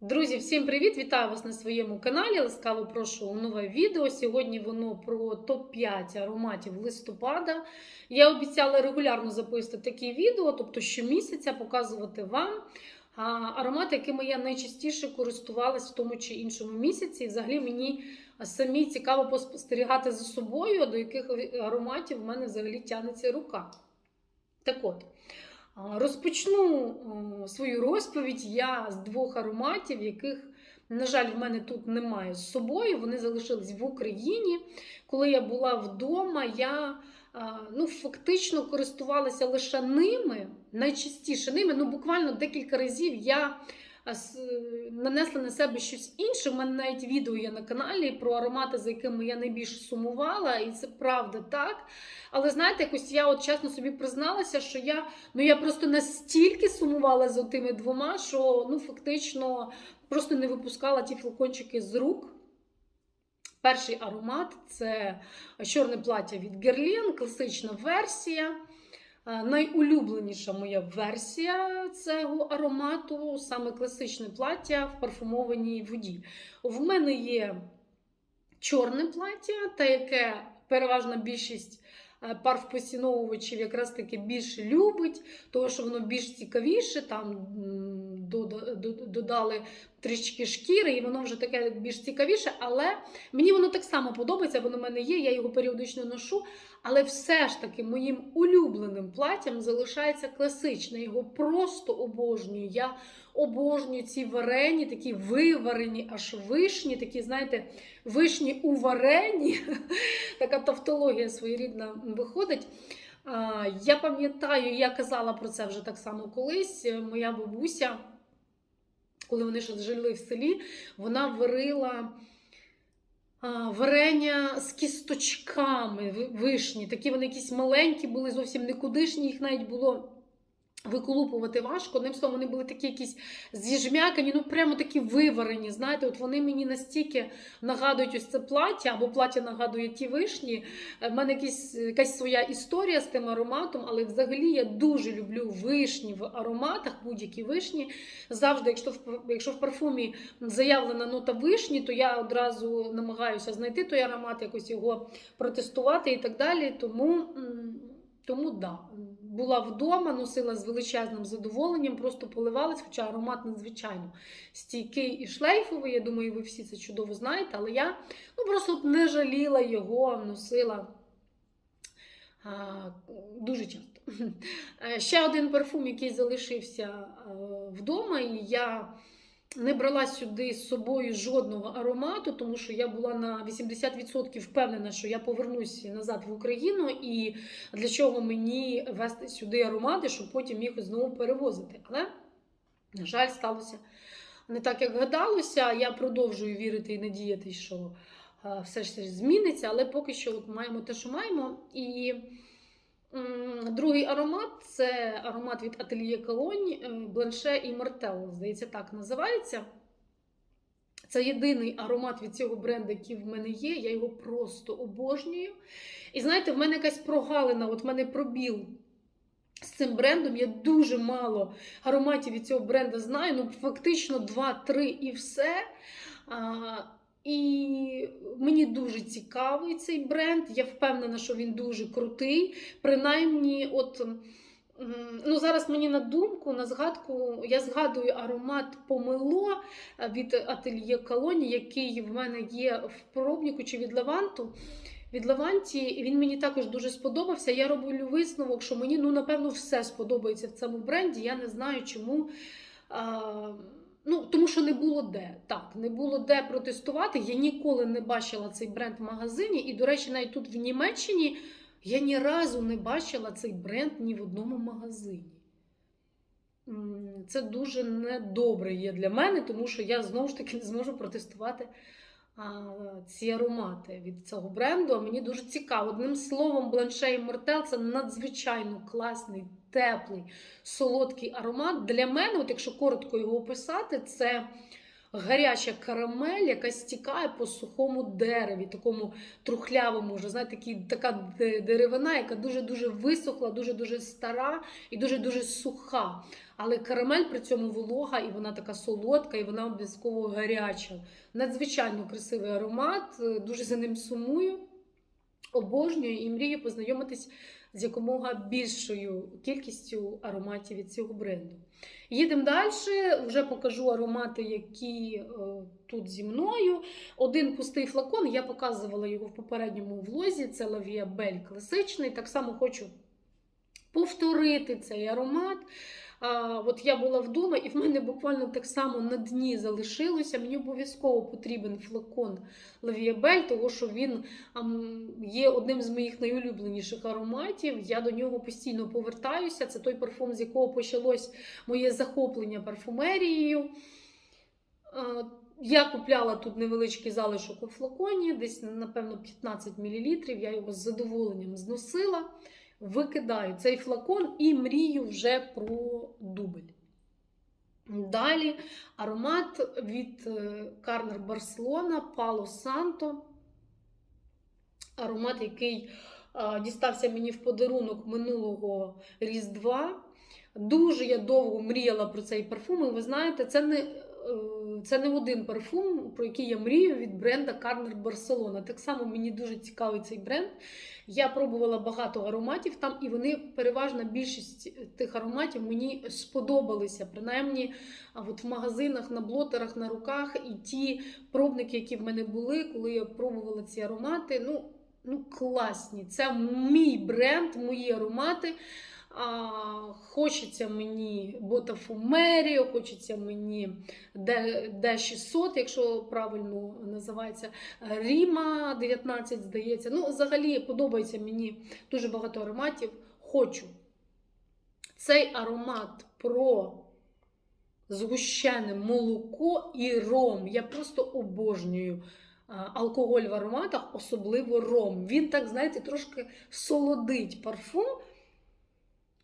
Друзі, всім привіт! Вітаю вас на своєму каналі. Ласкаво прошу у нове відео. Сьогодні воно про топ-5 ароматів листопада. Я обіцяла регулярно записувати такі відео, тобто щомісяця показувати вам аромати, якими я найчастіше користувалась в тому чи іншому місяці. І взагалі мені самі цікаво поспостерігати за собою, до яких ароматів в мене взагалі тягнеться рука. Так от. Розпочну свою розповідь я з двох ароматів, яких, на жаль, в мене тут немає з собою. Вони залишились в Україні. Коли я була вдома, я ну, фактично користувалася лише ними, найчастіше ними. Ну, буквально декілька разів я нанесла на себе щось інше. У мене навіть відео є на каналі про аромати, за якими я найбільше сумувала, і це правда так. Але знаєте, якось я от чесно собі призналася, що я Ну я просто настільки сумувала за тими двома, що ну фактично просто не випускала ті флакончики з рук. Перший аромат це чорне плаття від Guerlain, класична версія. Е, Найулюбленіша моя версія цього аромату саме класичне плаття в парфумованій воді. В мене є чорне плаття, та яке переважна більшість е, парфпосіновувачів якраз таки більше любить, тому що воно більш цікавіше, там додали трішки шкіри, і воно вже таке більш цікавіше. Але мені воно так само подобається, воно в мене є, я його періодично ношу. Але все ж таки моїм улюбленим платтям залишається класичне. Його просто обожнюю. Я обожнюю ці варені, такі виварені, аж вишні, такі, знаєте, вишні у варені. Така тавтологія своєрідна виходить. Я пам'ятаю, я казала про це вже так само колись. Моя бабуся, коли вони ще жили в селі, вона варила варення з кісточками вишні. Такі вони якісь маленькі були, зовсім никудишні, їх навіть було. Виколупувати важко, одним словом, вони були такі якісь зіжмякані, ну прямо такі виварені. Знаєте, от вони мені настільки нагадують ось це плаття, або плаття нагадує ті вишні. Е, В мене якісь, якась своя історія з тим ароматом, але взагалі я дуже люблю вишні в ароматах, будь-які вишні. Завжди, якщо в, якщо в парфумі заявлена нота вишні, то я одразу намагаюся знайти той аромат, якось його протестувати і так далі. Тому, тому да. Була вдома, носила з величезним задоволенням, просто поливалась, хоча аромат надзвичайно стійкий і шлейфовий. Я думаю, ви всі це чудово знаєте, але я ну, просто не жаліла його, носила а, дуже часто. Е, Ще один парфум, який залишився е, вдома, і я не брала сюди з собою жодного аромату, тому що я була на 80% впевнена, що я повернусь назад в Україну, і для чого мені вести сюди аромати, щоб потім їх знову перевозити. Але, на жаль, сталося не так, як гадалося. Я продовжую вірити і надіяти, що все ж зміниться, але поки що от маємо те, що маємо. І другий аромат це аромат від Atelier Cologne Бланше і Мартел, здається, так називається. Це єдиний аромат від цього бренду, який в мене є. Я його просто обожнюю. І знаєте, в мене якась прогалина, от в мене пробіл з цим брендом. Я дуже мало ароматів від цього бренду знаю. Ну, фактично 2-3 і все. І мені дуже цікавий цей бренд. Я впевнена, що він дуже крутий. Принаймні, от. Ну, зараз мені на думку, на згадку, я згадую аромат помило від ательє Колоні, який в мене є в пробнику чи від Леванту. Від Леванті він мені також дуже сподобався. Я роблю висновок, що мені ну напевно все сподобається в цьому бренді. Я не знаю, чому. А, ну, тому що не було де. Так, не було де протестувати. Я ніколи не бачила цей бренд в магазині. І, до речі, навіть тут в Німеччині я ні разу не бачила цей бренд ні в одному магазині. Це дуже недобре є для мене, тому що я знову ж таки не зможу протестувати а, ці аромати від цього бренду. А мені дуже цікаво. Одним словом, і Мортел це надзвичайно класний, теплий, солодкий аромат. Для мене, от якщо коротко його описати, це гаряча карамель, яка стікає по сухому дереві, такому трухлявому, вже знаєте, такі, така деревина, яка дуже-дуже висохла, дуже-дуже стара і дуже-дуже суха. Але карамель при цьому волога, і вона така солодка, і вона обов'язково гаряча. Надзвичайно красивий аромат, е, дуже за ним сумую, обожнюю і мрію познайомитись з якомога більшою кількістю ароматів від цього бренду. Їдемо далі, вже покажу аромати, які е, тут зі мною. Один пустий флакон, я показувала його в попередньому влозі. Це Лавія Бель класичний. Так само хочу повторити цей аромат. От я була вдома, і в мене буквально так само на дні залишилося. Мені обов'язково потрібен флакон Лавіабель, тому що він є одним з моїх найулюбленіших ароматів. Я до нього постійно повертаюся. Це той парфум, з якого почалось моє захоплення парфумерією. Я купляла тут невеличкий залишок у флаконі, десь, напевно, 15 мл. Я його з задоволенням зносила викидаю цей флакон і мрію вже про дубль. Далі аромат від Карнер Барселона Пало Санто. Аромат, який дістався мені в подарунок минулого Різдва. Дуже я довго мріяла про цей парфум, і ви знаєте, це не, е, це не один парфум, про який я мрію від бренда Карнер Барселона. Так само мені дуже цікавий цей бренд. Я пробувала багато ароматів там, і вони переважна більшість тих ароматів мені сподобалися. Принаймні, а от в магазинах, на блотерах, на руках, і ті пробники, які в мене були, коли я пробувала ці аромати, ну, ну класні. Це мій бренд, мої аромати. Хочеться мені Ботафумеріо, хочеться мені Д600, якщо правильно називається, Ріма 19, здається. Ну, взагалі подобається мені дуже багато ароматів. Хочу. Цей аромат про згущене молоко і ром. Я просто обожнюю алкоголь в ароматах, особливо ром. Він так, знаєте, трошки солодить парфум.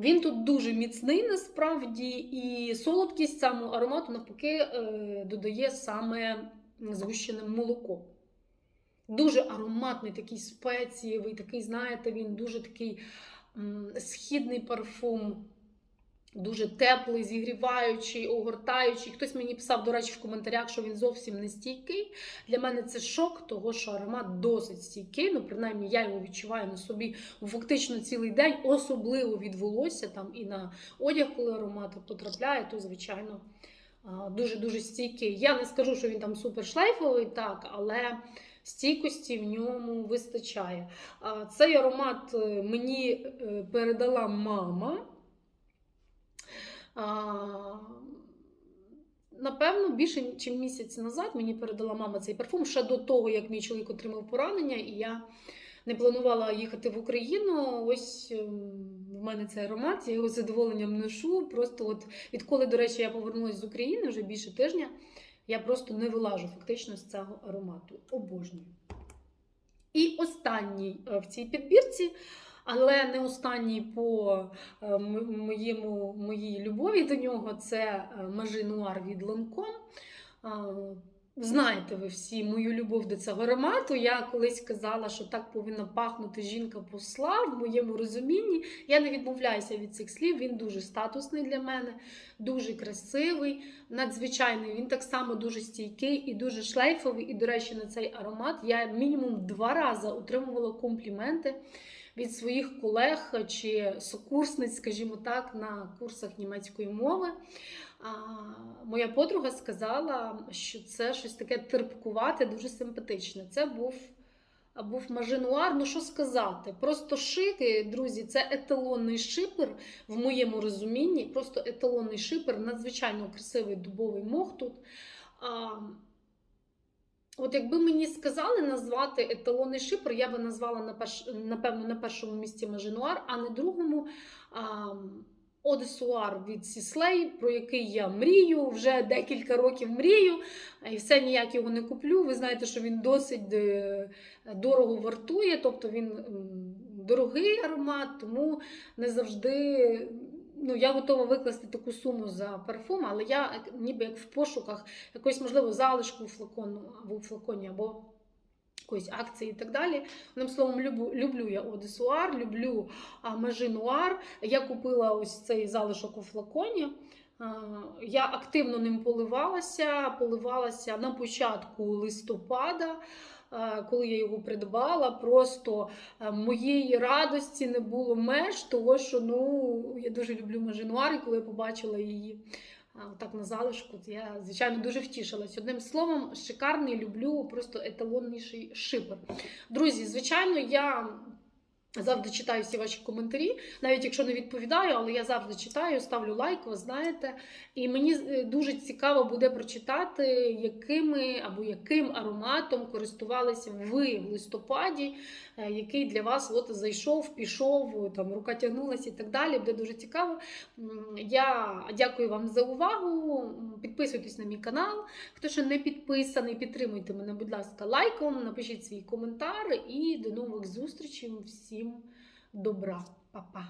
Він тут дуже міцний насправді, і солодкість саму аромату, навпаки, е, додає саме згущене молоко. Дуже ароматний, такий спецієвий, такий, знаєте, він дуже такий східний парфум. Дуже теплий, зігріваючий, огортаючий. Хтось мені писав, до речі, в коментарях, що він зовсім не стійкий. Для мене це шок, того що аромат досить стійкий. Ну, принаймні, я його відчуваю на собі фактично цілий день, особливо від волосся там і на одяг, коли аромат потрапляє, то, звичайно, дуже-дуже стійкий. Я не скажу, що він там супер шлейфовий, так, але. Стійкості в ньому вистачає. Цей аромат е, мені е, передала мама. Напевно, більше ніж місяць назад мені передала мама цей парфум ще до того, як мій чоловік отримав поранення, і я не планувала їхати в Україну. Ось ем, в мене цей аромат, я його з задоволенням ношу. Просто от відколи, до речі, я повернулася з України вже більше тижня, я просто не вилажу фактично з цього аромату. Обожнюю. І останній е, в цій підбірці. Але не останній по е, моєму, моїй любові до нього це Мажи Нуар від Ланком. Знаєте ви всі мою любов до цього аромату. Я колись казала, що так повинна пахнути жінка посла в моєму розумінні. Я не відмовляюся від цих слів. Він дуже статусний для мене, дуже красивий, надзвичайний. Він так само дуже стійкий і дуже шлейфовий. І, до речі, на цей аромат я мінімум два рази отримувала компліменти від своїх колег чи сокурсниць, скажімо так, на курсах німецької мови. А, Моя подруга сказала, що це щось таке терпкувате, дуже симпатичне. Це був був мажинуар, ну що сказати? Просто шики, друзі, це еталонний шипер в моєму розумінні. Просто еталонний шипер, надзвичайно красивий дубовий мох тут. А, От якби мені сказали назвати еталонний шипер, я би назвала на перш, напевно на першому місці Мажинуар, а на другому Одесуар від Сіслей, про який я мрію, вже декілька років мрію, і все ніяк його не куплю. Ви знаєте, що він досить е, дорого вартує, тобто він дорогий аромат, тому не завжди ну, я готова викласти таку суму за парфум, але я е, ніби як в пошуках якоїсь, можливо, залишку у флаконі, або якоїсь акції і так далі. Одним словом, люблю, люблю я Одесуар, люблю а, Межи Нуар. Я купила ось цей залишок у флаконі. Я активно ним поливалася, поливалася на початку листопада. Коли я його придбала, просто моєї радості не було меж, того що ну я дуже люблю Межинуар, і коли я побачила її так на залишку, я звичайно дуже втішилась. Одним словом, шикарний, люблю просто еталонніший шипер. Друзі, звичайно, я. Завжди читаю всі ваші коментарі, навіть якщо не відповідаю, але я завжди читаю, ставлю лайк, ви знаєте. І мені е, дуже цікаво буде прочитати, якими або яким ароматом користувалися ви в листопаді, е, який для вас от зайшов, пішов, там рука тягнулася і так далі. Буде дуже цікаво. Я дякую вам за увагу. Підписуйтесь на мій канал. Хто ще не підписаний, підтримуйте мене, будь ласка, лайком, напишіть свій коментар і до нових зустрічей. Всім добра, Па-па.